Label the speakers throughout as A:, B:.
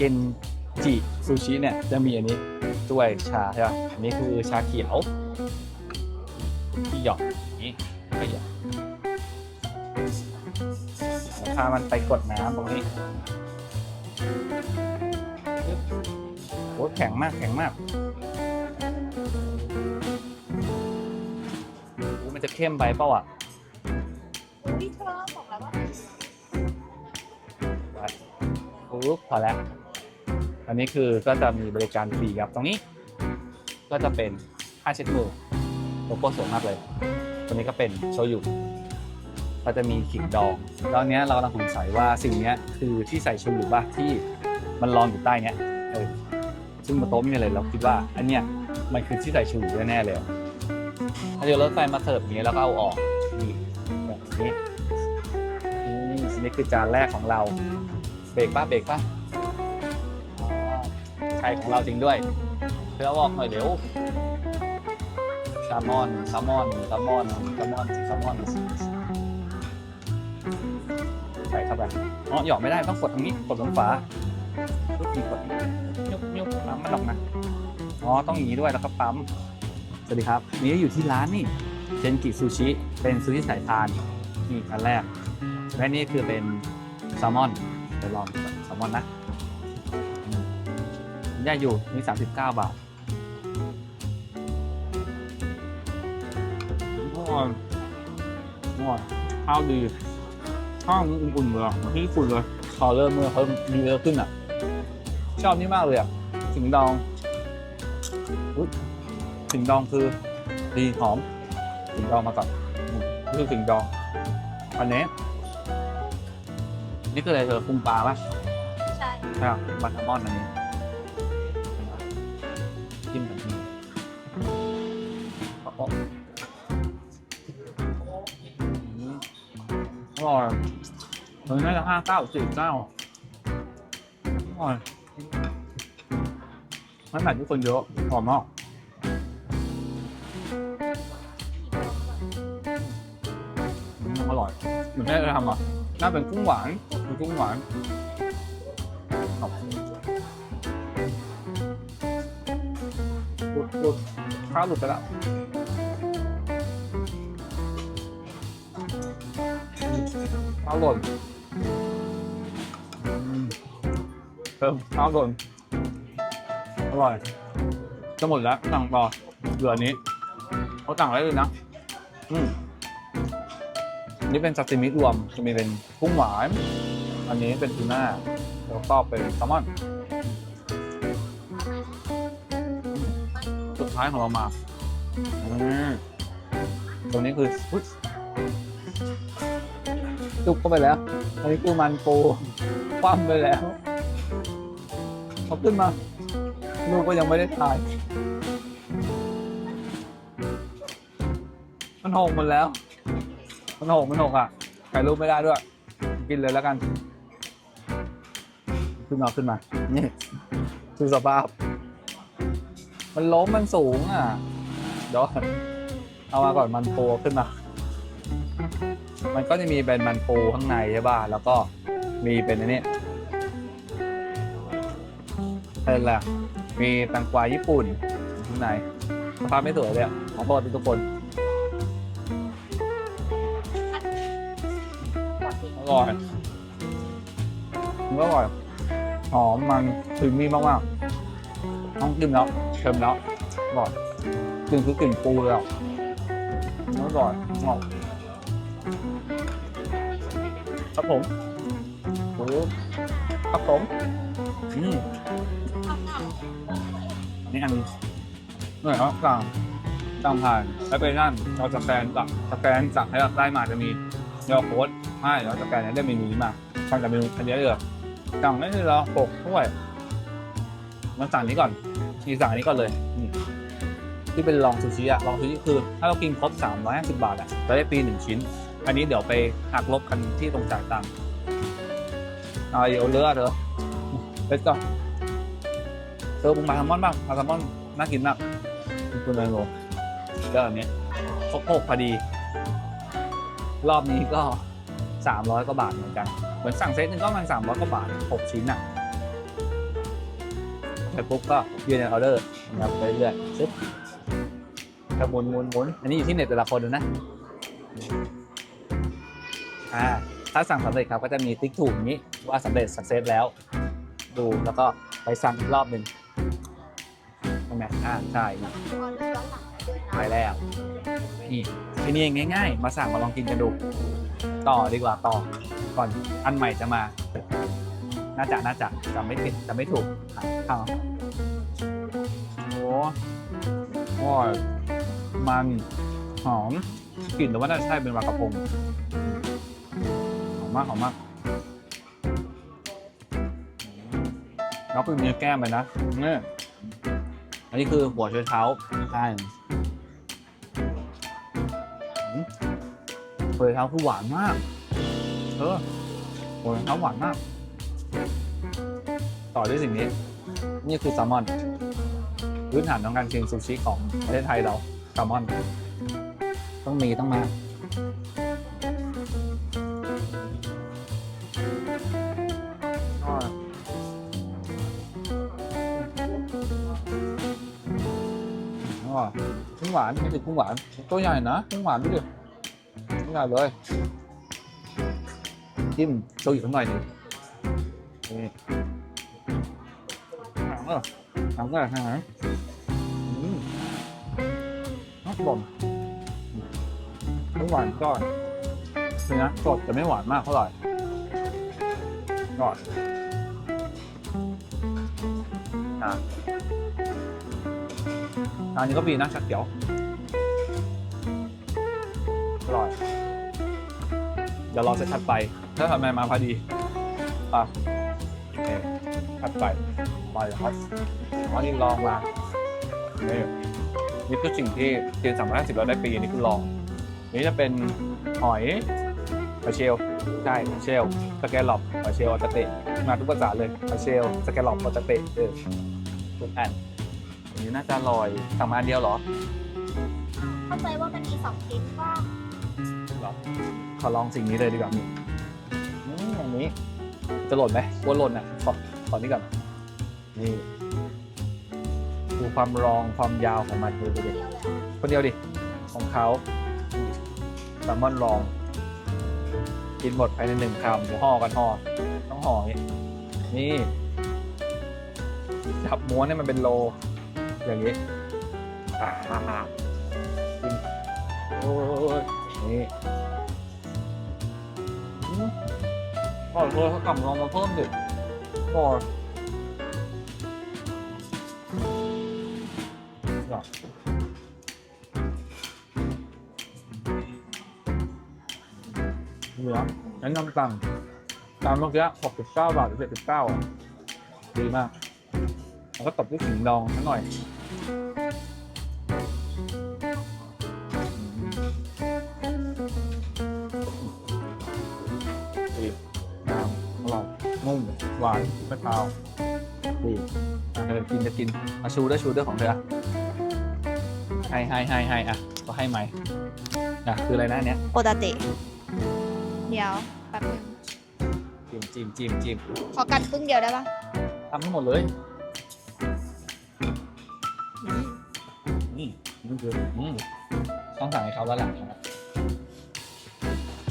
A: เกนจิซูชิเนี่ยจะมีอันนี้ด้วยชาใช่ป่ะอันนี้คือชาเขียวที่หยอกอย่างนี้ก็หยอกแล้วพามันไปกดน้ำตรงนี้โอ้แข็งมากแข็งมากโอ้มันจะเข้มไปเปล่าอะ
B: พี่เธอบอกแล้วว่า
A: ปุ๊บพอแล้ว อันนี้คือก็จะมีบริการฟรีครับ ตรงนี้ ก็จะเป็นผ้าเช็ดมือโลโก้สวยมากเลย ตัวนี้ก็เป็นโชยุก็จะมีขิงดองแล้วอันเนี้ยเรากำลังสงสัยว่าสิ่งนี้คือที่ใส่โชยุป่ะที่มันรองอยู่ใต้เนี้ยเออซึ่งบนโต๊ะไมมีอะไรเราคิดว่า อันเนี้ยมันคือที่ใส่โชยุแน่ๆเลยถ้าเดี๋ยวรถไฟมาเสิร์ฟอย่างนี้แล้วก็เอาออกนี่แบบนี้นี่นนี้คือจานแรกของเราเบรกป่ะเบรกป่ะ ใช่ของเราจริงด้วยเพื่อบอกหน่อยเดี๋ยวแซลมอนแซลมอนแซลมอนแซลมอนแซลมอนใส่เข้าไปอ๋อหยอกไม่ได้ต้องกดตรงนี้กดบนฝาปุ๊บมีกดยุบยุบปั๊มมันออกนะอ๋อต้องอย่างนี้ด้วยแล้วก็ปั๊มสวัสดีครับนี่อยู่ที่ร้านนี่เจนกิซูชิเป็นซูชิสายพานนี่อันแรกและนี่คือเป็นแซลมอนไปลองดูก่อนแซลมอนนะ ย่าอยู่นี่สามสิบเก้าบาทอร่อยอร่อยข้าวดีข้าวอุ่นๆเลยอะที่ญี่ปุ่นเลยพอเริ่มเมื่อเขาดีเยอะขึ้นอะ ชอบนี่มากเลยอะสิงดองอุ๊ยสิงดองคือดีหอมสิงดองมาก่อนอืมนี่คือสิงดองอันนี้นี่คืออะไรเธอปรุงปลาปะ
B: ใช่
A: ใช่ครับบัตเตอร์มอนอันนี้ ร่อยตรงนี้น่าจะห้าเก้าสี่เก้าอร่อยไม่แบบที่คนเยอะหอมมากอร่อยเหมือนแม่จะทำอะน่าเป็นกุ้งหวานเป็นกุ้งหวานขอบคุณหลุดหลุดข้าวหลุดไปแล้ว ข้าวหล่นอืมเพิ่มข้าวหล่นอร่อย จะหมดแล้วสั่งต่อเหลือนี้เขาสั่งได้เลยนะ อืมนนี้เป็นซาซิมิรวมจะมีเป็นกุ้งหวาน อันนี้เป็นทูน่าแล้วก็เป็นแซลมอนสุดท้ายของเรามา อืมตรงนี้คือ อุ๊ยจุกเข้าไปแล้วอันนี้คือมันปูคว่ำไปแล้วพอขึ้นมา ลูกก็ยังไม่ได้ทาย มันหกหมดแล้ว มันหกมันหกอะถ่ายรูปไม่ได้ด้วย กินเลยแล้วกัน ขึ้นมาขึ้นมา นี่คือสภาพ มันล้มมันสูงอะเดี๋ยวก่อเอามาก่อนมันปูขึ้นมา มันก็จะมีเป็นมันปูข้างในใช่ป่ะแล้วก็มีเป็นอันนี้เป็นอะไรอะมีแตงกวาญี่ปุ่นข้างในสภาพไม่สวยเลยอะขอโทษทุกคนอร่อยมันก็อร่อยหอมมันครีมมี่มากๆต้องกินแล้วเค็มแล้วอร่อยกลิ่นคือกลิ่นปูเลยอะอร่อยอร่อย ผมโอ้โหครับผมอืมนี่อันนี้หน่อยครับสั่งสั่งผ่านแอปพลิเคชันเราสแกนสั่งสแกนสั่งให้เราได้มาจะมียอโค้ดให้เราสแกนได้เมนูนี้มาสั่งจากเมนูอันนี้เลยสั่งได้เลยละหกถ้วยมาสั่งนี้ก่อนนี่สั่งอันนี้ก่อนเลยนี่ที่เป็นลองซูชิอะลองซูชิคือ ถ้าเรากินครบ350บาทอะจะได้ฟรีหนึ่งชิ้น อันนี้เดี๋ยวไปหักลบกันที่ตรงจ่ายตังค์เอาเดี๋ยวเลือดเถอะเลสก็เออปรุงปลาแซลมอนบ้างปลาแซลมอนน่ากินมากคุณนายโรเจ้าอันนี้ครบหกพอดี รอบนี้ก็สามร้อยกว่าบาทเหมือนกัน เหมือนสั่งเซตหนึ่งก็ประมันสามร้อยกว่าบาทหกชิ้นอะไปปุ๊บก็ยืนในออเดอร์นะครับไปเรื่อยๆซึบก็หมุนหมุนหมุนอันนี้อยู่ที่เน็ตแต่ละคนดูนะ อ่าถ้าสั่งสำเร็จครับก็จะมีติ๊กถูกอย่างนี้ว่าสำเร็จสักเซสแล้ว ดูแล้วก็ไปสั่งอีกรอบหนึ่งใช่ไหมอ่าใช่
B: ไป
A: แล้วนี่ที่นี่ง่ายๆ มาสั่งมาลองกินกันดู ต่อดีกว่าต่อ ก่อนอันใหม่จะมา น่าจะน่าจะจำไม่ผิดจำไม่ถูกข้าวโอ้โอ้ยมันหอมกลิ่นแต่ว่าน่าจะใช่เป็นปลากระพง มากหอมมากแล้วก็มีแก้มไปนะนี่อันนี้คือหัวไชเท้าใช่หัวไชเท้าคือหวานมาก เออหัวไชเท้าหวานมาก ต่อด้วยสิ่งนี้ นี่คือแซลมอนพื้นฐานของการกินซูชิของประเทศไทยเราแซลมอน ต้องมีต้องมาานนี่คือกุ้งหวาน ตัวใหญ่นะกุ้งหวานดูดิกุ้งใหญ่เลยจิ้มโชยุสักหน่อยหนึ่งนี่หนังเหรอหนังก็หนังอืมน้ำบ่มไม่หวานก่อนเนี่นะสดแต่ไม่หวานมากเท่าไหร่ก่อนอะอันนี้ก็มีนะชักเขียว อร่อย เดี๋ยวรอเซตถัดไป ถ้าทำไมมาพอดีอะโอเคถัดไปไปครับวันนี้ลองมานี่นี่คือสิ่งที่เรียนสามร้อยห้าสิบเราได้ปีนี่คือลอง นี่จะเป็นหอยหอยเชลลใช่หอยเชลลสแกลลอปหอยเชลลออตเตะมาทุกภาษาเลยหอยเชลลสแกลลอปออตเตะเออทุกอันอันนี้น่าจะอร่อยสั่งมาอันเดียวเหรอ
B: เข้าใจว่ามันมีสองชิ้นว่า
A: เหรอขอลองสิ่งนี้เลยดีกว่าอืมอันนี้ จะหล่นไหมกลัวหล่นอะขอขอนี่ก่อนนี่ดูความรองความยาวของมันดูดิ
B: เดียวเลยอะ
A: คนเดียวดิ ของเขาแซลมอนลอง กินหมดภายในหนึ่งคำห่อกันห่อต้องห่ออย่างนี้นี่จับม้วนให้มันเป็นโล อย่างนี้อ่ากินโอ้ย นี่อืมอร่อยเลยเขากลับลองมาเพิ่มดิอร่อยอร่อยเหลือแนะนำสั่งตามเมื่อกี้69 บาทหรือ79อะดีมาก แล้วก็ตบด้วยขิงดองนิดหน่อยานไม่คาวดีอะเธอกินจะกินมาชูด้วยชูด้วยของเธออะให้ให้ให้ให้อะก็ให้ไหมอะคืออะไรนะอันเนี้ย
B: โอตาเตะเดี๋ยวแป๊บนึง
A: จิ้มจิ้มจิ้มจิ้ม
B: ขอกัดครึ่งเดียวได้ปะ
A: ทำให้หมดเลยนี่นี่คืออืมต้องสั่งให้เขาแล้วหลังนะครับ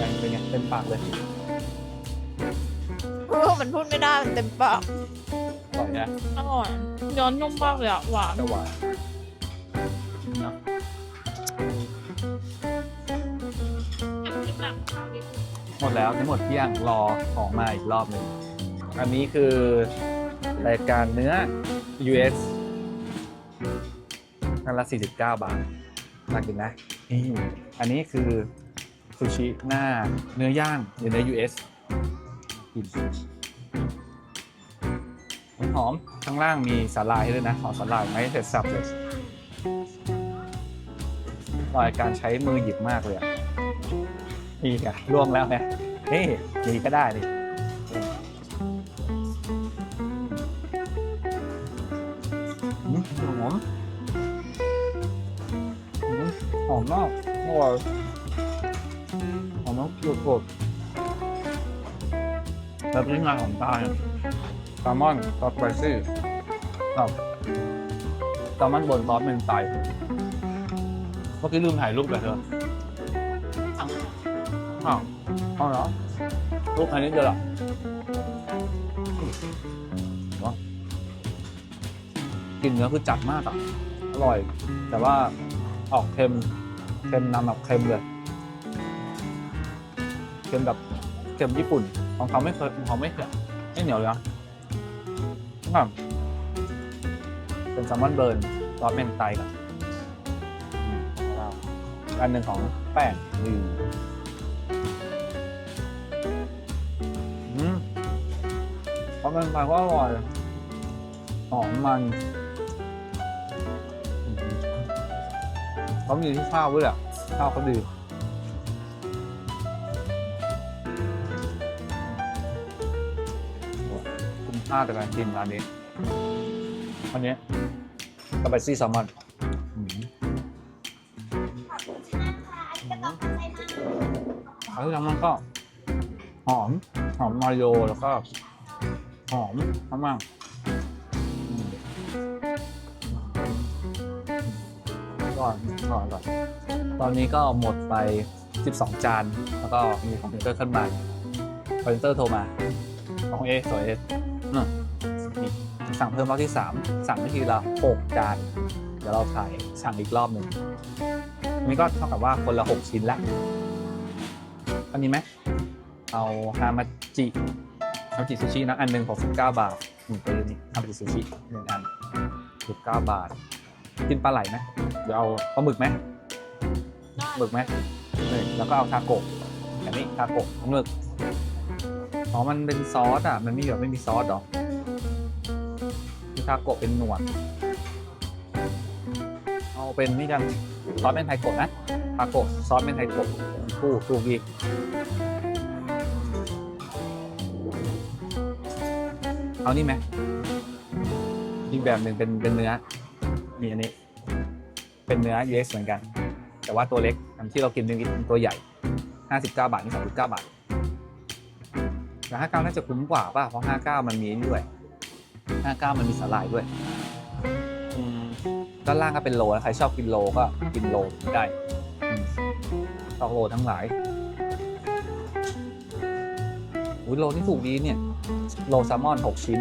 A: ยังเป็นไงเต็มปากเลย
B: เออมันพูดไม่ได้มันเต็มปาก
A: อร่อยนะ
B: อร่อยย้อนนุ่มมากเลยอะหวาน
A: แต่หวานเนาะหมดแล้วทั้งหมดเที่ยงรอของมาอีกรอบหนึ่งอันนี้คือรายการเนื้อ US นั่นละ 49 บาทน่ากินนะนี่อันนี้คือซูชิหน้าเนื้อย่างหรือเนื้อ US กิน หอมข้างล่างมีสาลายให้ด้วยนะหอมสาลายไม่เสร็จสับเลยรอยการใช้มือหยิบมากเลยอะนี่อะล่วงแล้วไงนี่นี่ก็ได้นี่อืมหอมหอมมากอร่อยหอมมากสุดๆแล้วนี่งานของตาเนี่ยแซลมอนซอสสไปซี่แซลครับแซลมอนบนซอสเมนไตเมื่อกี้ลืมถ่ายรูปเลยเธออ้าวอ้าวเหรอรูปอันนี้เดียวเหรอวะกลินเนื้อคือจัดมากอะ อร่อย แต่ว่าออกเค็ม เค็มนำแบบเค็มเลย เค็มแบบ เค็มญี่ปุ่น ของเขาไม่เคยของเขาไม่เค็มไม่เหนียวเลยนะครับเป็นแซลมอนเบิร์นซอสเมนไตกับอันหนึ่งของแป้งอืมอืมซอสเมนไตก็อร่อยหอมมันเขามีที่ข้าวด้วยอะข้าวเขาดี คุ้มค่ากับการกินร้านนี้อันนี้สไปซี่แซลมอนอืมแล้วแซลมอนก็หอม หอมมาโยแล้วก็ หอมมากๆอืมก่อนก่อนก่อนตอนนี้ก็หมดไป 12 จาน แล้วก็มีคอมพิวเตอร์ขึ้นมาคอมพิวเตอร์โทรมาของเอสวยเอส นี่สั่งเพิ่มรอบที่3สั่งไม่ทีละ6จานเดี๋ยวเราถ่ายสั่งอีกรอบหนึ่งอันนี้ก็เท่ากับว่าคนละ6ชิ้นละอันนี้ไหมเอาฮามาจิฮามาจิซูชินะอันหนึ่ง69บาทหนึ่งตัวนี้ฮามาจิซูชิหนึ่งอัน19บาทกินปลาไหลไหมเดี๋ยวเอาปลาหมึกไหมหมึกไหมนี่แล้วก็เอาทาโกะอันนี้ทาโกะหมึก อ๋อมันเป็นซอสอะ มันไม่แบบไม่มีซอสหรอคือทาโกะเป็นหนวด เอาเป็นนี่กันซอสเป็นไทโกะนะทาโกะซอสเป็นไทโกะคู่ถูกอีกเอานี่ไหมอีกแบบหนึ่งเป็นเป็นเนื้อ มีอันนี้ เป็นเนื้อ US เหมือนกัน แต่ว่าตัวเล็กอันที่เรากินเป็นตัวใหญ่ 59 บาทนี่39 บาท แต่ห้าเก้าน่าจะคุ้มกว่าป่ะเพราะห้าเก้ามันมีนี่ด้วยห้าเก้ามันมีสาหร่ายด้วยอืมด้านล่างก็เป็นโลนะใครชอบกินโลก็กินโลได้อืมชอบโลทั้งหลายอุ้ยโลที่ถูกดีเนี่ย โลแซลมอนหกชิ้น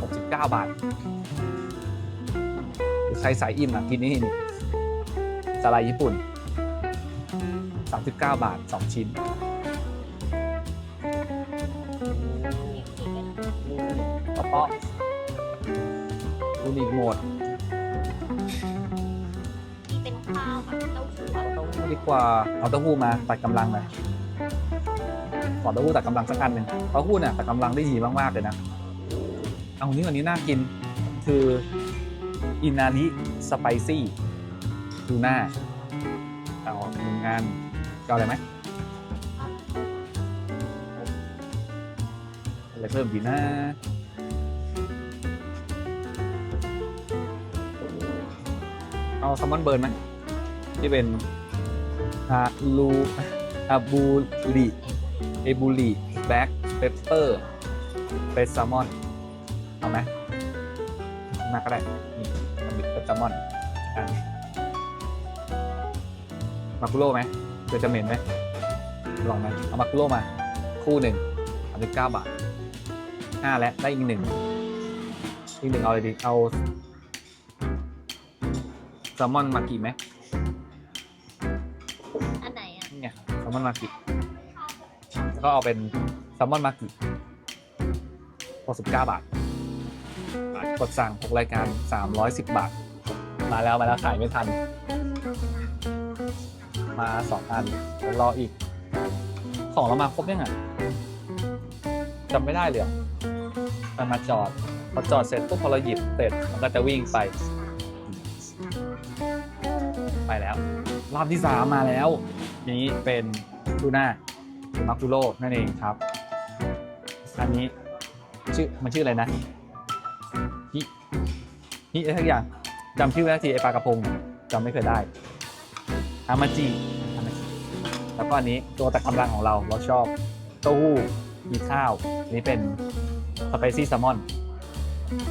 A: หกสิบเก้าบาทใครสายอิ่มอะกินนี่นี่สาหร่ายญี่ปุ่นสามสิบเก้าบาทสองชิ้น ดูดีโหมด
B: เป็นข้าวกับเต้าหู้
A: เอาเต้าหู้ดีกว่าเอาเต้าหู้มาตัดกำลังหน่อยขอเต้าหู้ตัดกำลังสักอันหนึ่งเต้าหู้เนี่ยตัดกำลังได้ดีมากๆเลยนะเอานี้วันนี้น่ากินคืออินาริสไปซี่ทูน่าเอาหนึ่งงานจะเอาอะไรไหมอะไรเพิ่มดีนะ เอาแซลมอนเบิร์นไหมที่เป็นอาลูอาบูริเอบูริแบล็กเปปเปอร์เฟสแซลมอนเอาไหมมาก็ได้นี่เป็นแซลมอนอันมาคุโร่ไหมเดี๋ยวจะเหม็นไหมลองไหมเอามาคุโร่มา คู่หนึ่งสามสิบเก้าบาทห้าแล้วได้อีกหนึ่งอีกหนึ่งเอาอะไรดีเอา ซลมอนมากิไหม
B: อันไหนอะ
A: นี่ไงแซลมอนมากิแล้วก็เอาเป็นแซลมอนมากิ69บาท กดสั่ง6รายการ 310 บาท มาแล้วมาแล้วขายไม่ทัน มา 2 อันเดี๋ยวรออีกของเรามาครบยังไงจำไม่ได้เลยอะมันมาจอด พอจอดเสร็จปุ๊บพอเราหยิบเสร็จมันก็จะวิ่งไป ไปแล้ว รอบที่สามมาแล้ว นี้เป็นทูน่ามาคุโร่นั่นเองครับ อันนี้ชื่อมันชื่ออะไรนะฮิฮิอะไรสักอย่างจำชื่อไม่ได้ทีไอปลากระพงจำไม่เคยได้ฮามาจิฮามาจิแล้วก็อันนี้ตัวตัดกำลังของเราเราชอบเต้าหู้มีข้าว อันนี้เป็นสไปซี่แซลมอน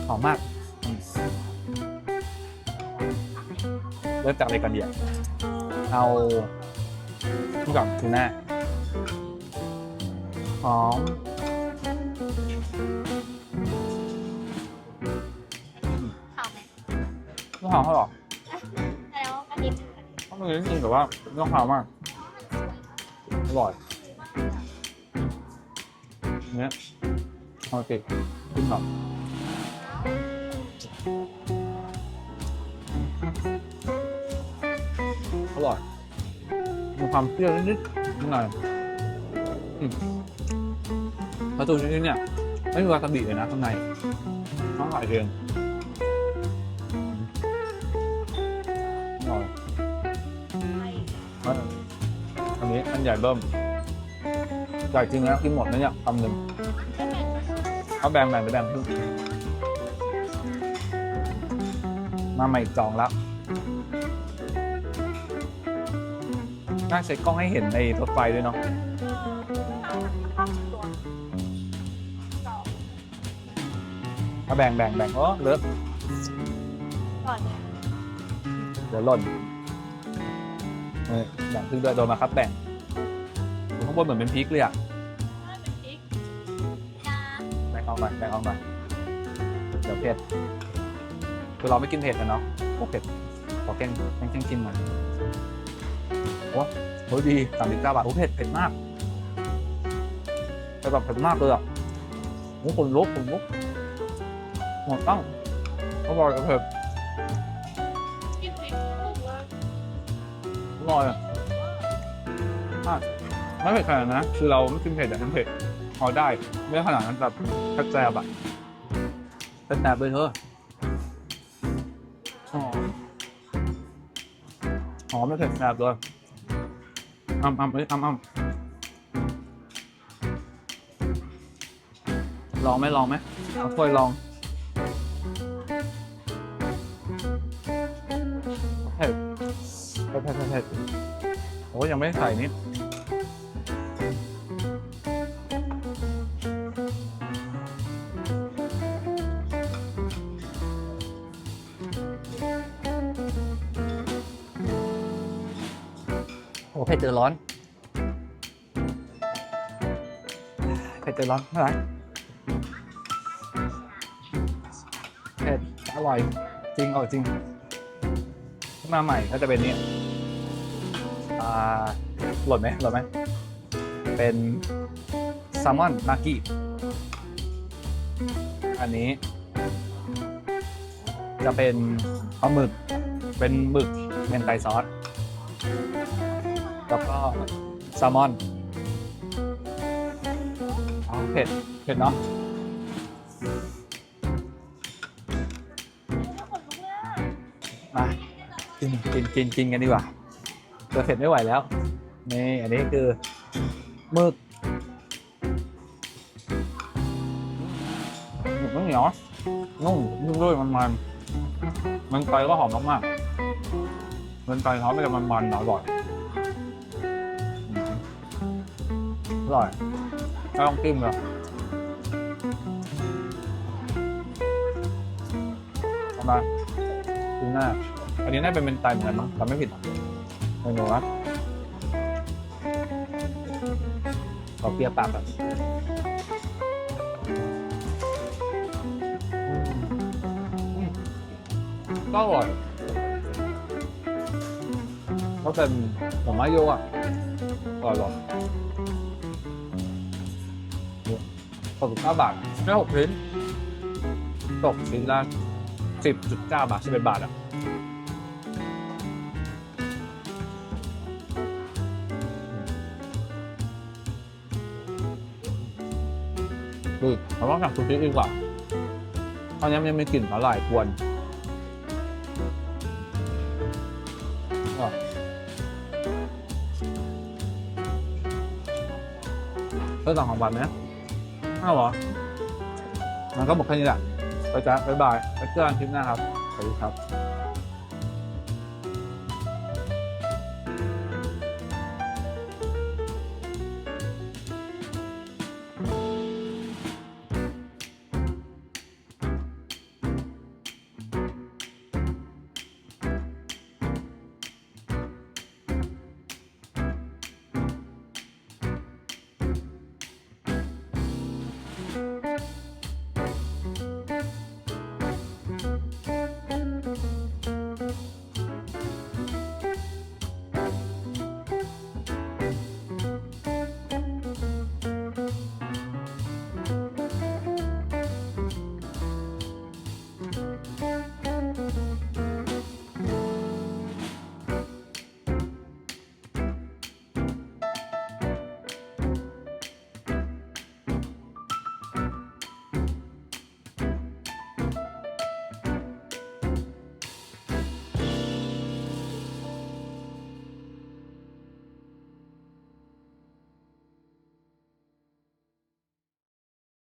A: หอมมาก เริ่มจากอะไรกันเดียวเอาทุกอย่างทูน่าหอม
B: ข้าวไหม
A: ไม่หอมเท่าหรอก
B: แล้วกระดิ่ง
A: ต้องมีนิดนึงแต่ว่าไม่ต้องหอมมากอร่อยเนี้ยเอาติดขึ้นหน่อย มีความเปรี้ยวนิดๆนิดหน่อยอืมประตูชนิดเนี่ย ไม่มีวาซาบิเลยนะข้างในข้างในเรียงอืมอร่อยเอออันนี้อันใหญ่เบิ้มใหญ่จริงนะกินหมดนะเนี่ยคำหนึ่งเอาแบ่งแบ่งไปแบ่งครึ่งมาใหม่อีกจองแล้ว น่าใช้กล้องให้เห็นในรถไฟด้วยเนาะมาแบ่งแบ่งแบ่งโอ้เลอะ
B: ก่อนเลย
A: เดี๋ยวหล่นเออแบ่งครึ่งด้วยโดนมาครับแบ่งข้างบนเหมือนเป็นพริกเลยอะ
B: เป็นพริกยา
A: แบ่งเอาหน่อยแบ่งเอาหน่อยเดี๋ยวเผ็ดคือเราไม่กินเผ็ดนะเนาะโอ้เผ็ดขอแกงแกงแกงกินหน่อย โอ้โหดีสามสิบเก้าบาทโอ้เผ็ดเผ็ดมากแต่แบบเผ็ดมากเลยอะโอ้คนลุกคนลุกหมดต้องอร่อยกับเผ็ดอร่อยอะไม่เผ็ดขนาดนะคือเราไม่กินเผ็ดแต่กินเผ็ดพอได้ ไม่ขนาดนั้นแบบแซ่บๆอะแซ่บๆเลยเธอหอมหอมไม่เผ็ดแซ่บเลย อ้ำอ้ำเอ้ยอ้ำอ้ำลองไหมลองไหมเอาถ้วยลองเผ็ดเผ็ดเผ็ดเผ็ดเผ็ดโอ้ยยังไม่ใส่นิด เผ็ดเจอร้อนเผ็ดเจอร้อนเท่าไหร่เผ็ดอร่อยจริงอร่อยจริงขึ้นมาใหม่ก็จะเป็นนี้อ่าหล่นไหมหล่นไหมเป็นแซลมอนมากิอันนี้ จะเป็นปลาหมึก เป็นหมึกเมนไตซอส แล้วก็แซลมอนอ๋อเผ็ด เผ็ดเนาะมากินกินกินกินกันดีกว่าเกิดเผ็ดไม่ไหวแล้ว นี่ อันนี้คือหมึกหมึกไม่เหนียวนุ่มนุ่มด้วยมันมันมันไปก็หอมมากๆมันไปเขาไม่ได้มันมันๆอร่อย ร่อยไม่ต้องจิ้มเลยเอามาดูหน้า อันนี้น่าเป็นเป็นไตเหมือนกันมั้งจำไม่ผิดเมนูนะขอเปรี้ยวปากก่อนก็อร่อยก็เป็นผมไม้โยอะอร่อย หรอยหกสิบห้าบาทได้หกชิ้นตกชิ้นละสิบจุดเก้าบาทสิบเอ็ดบาทอะดูเราต้องสั่งซูชิดีกว่าตอนนี้มันยังมีกลิ่นสาหร่ายกวนอะเธอสั่งของหวานไหม อ้าวเหรอมันก็หมดแค่นี้แหละไปจ้าบ๊ายบายไปเจอกันคลิปหน้าครับสวัสดีครับ